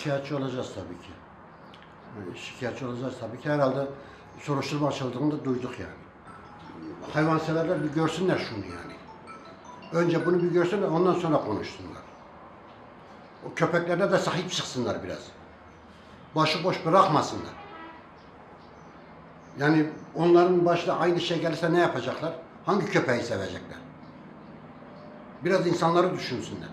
şikayetçi olacağız tabii ki. Yani şikayetçi olacağız tabii ki. Herhalde soruşturma açıldığını da duyduk yani. Hayvanseverler bir görsünler şunu yani. Önce bunu bir görsünler ondan sonra konuşsunlar. O köpeklerine de sahip çıksınlar biraz. Başıboş bırakmasınlar. Yani onların başına aynı şey gelirse ne yapacaklar? Hangi köpeği sevecekler? Biraz insanları düşünsünler.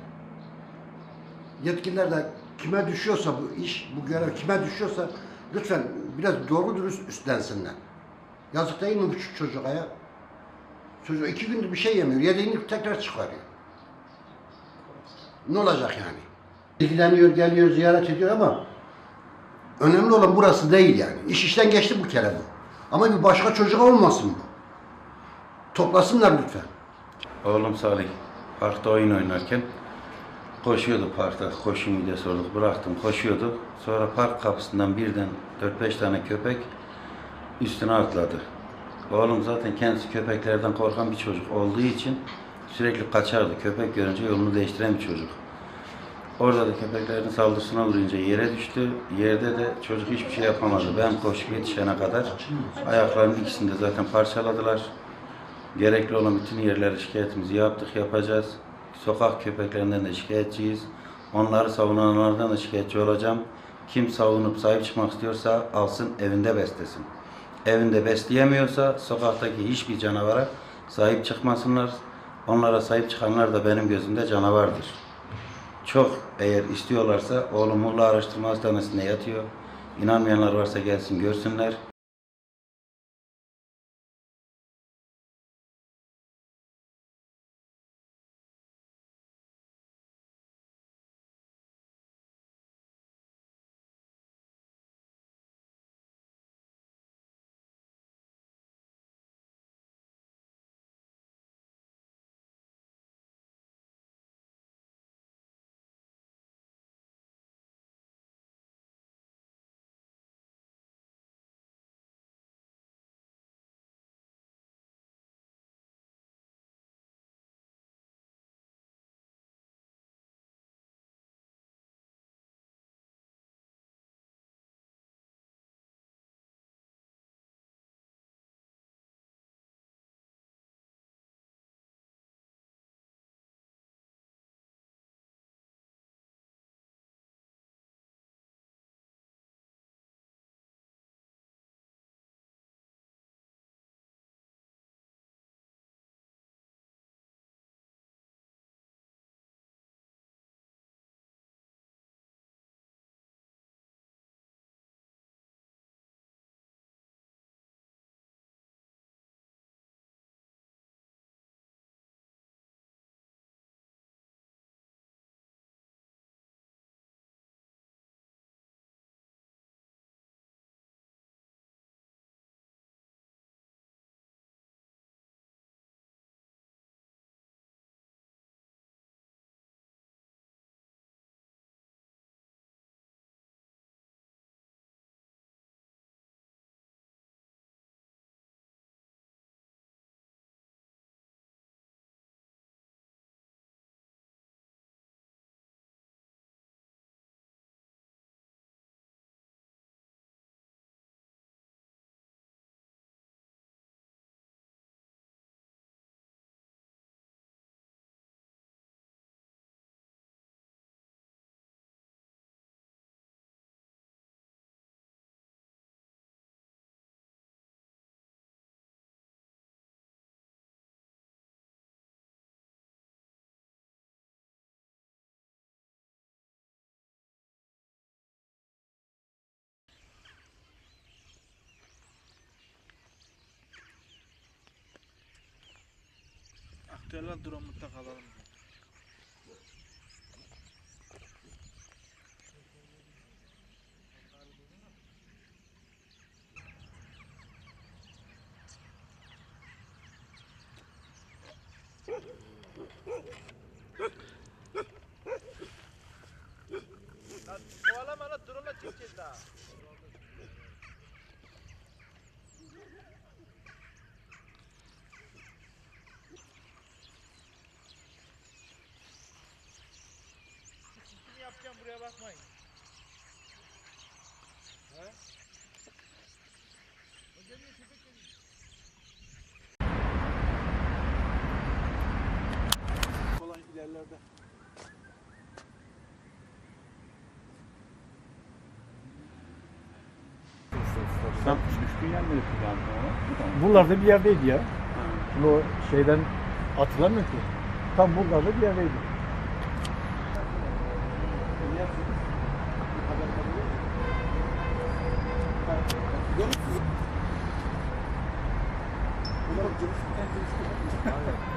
Yetkililer de kime düşüyorsa bu iş, bu görev kime düşüyorsa lütfen biraz doğru dürüst üstlensinler. Yazık değil mi bu çocuğa ya? Çocuk iki gündür bir şey yemiyor. Yediğini tekrar çıkarıyor. Ne olacak yani? İlgileniyor, geliyor, ziyaret ediyor ama önemli olan burası değil yani. İş işten geçti bu kere bu. Ama bir başka çocuğa olmasın bu. Toplasınlar lütfen. Oğlum Salih parkta oyun oynarken koşuyordu parkta. Koşun diye sorduk. Bıraktım koşuyordu. Sonra park kapısından birden 4-5 tane köpek üstüne atladı. Oğlum zaten kendisi köpeklerden korkan bir çocuk olduğu için sürekli kaçardı. Köpek görünce yolunu değiştiren bir çocuk. Orada da köpeklerin saldırısına uğrayınca yere düştü. Yerde de çocuk hiçbir şey yapamadı. Ben koşup yetişene kadar ayaklarının ikisini de zaten parçaladılar. Gerekli olan bütün yerlere şikayetimizi yaptık, yapacağız. Sokak köpeklerinden de şikayetçiyiz. Onları savunanlardan da şikayetçi olacağım. Kim savunup sahip çıkmak istiyorsa alsın evinde beslesin. Evinde besleyemiyorsa sokaktaki hiçbir canavara sahip çıkmasınlar. Onlara sahip çıkanlar da benim gözümde canavardır. Çok eğer istiyorlarsa oğlum Muğla Araştırma Hastanesi'nde yatıyor. İnanmayanlar varsa gelsin görsünler. Aktüel durumunda kalalım. Lan kovalama lan drone'la çekeceğiz daha. Çekimi yapacağım buraya bakmayın. Falan ilerlerde. Sen düştüğün yer neresi yani? Buralarda bir yerdeydi ya. Şimdi o şeyden hatırlamıyorum ki. Tam buralarda bir yerdeydi. Bunlar cümle.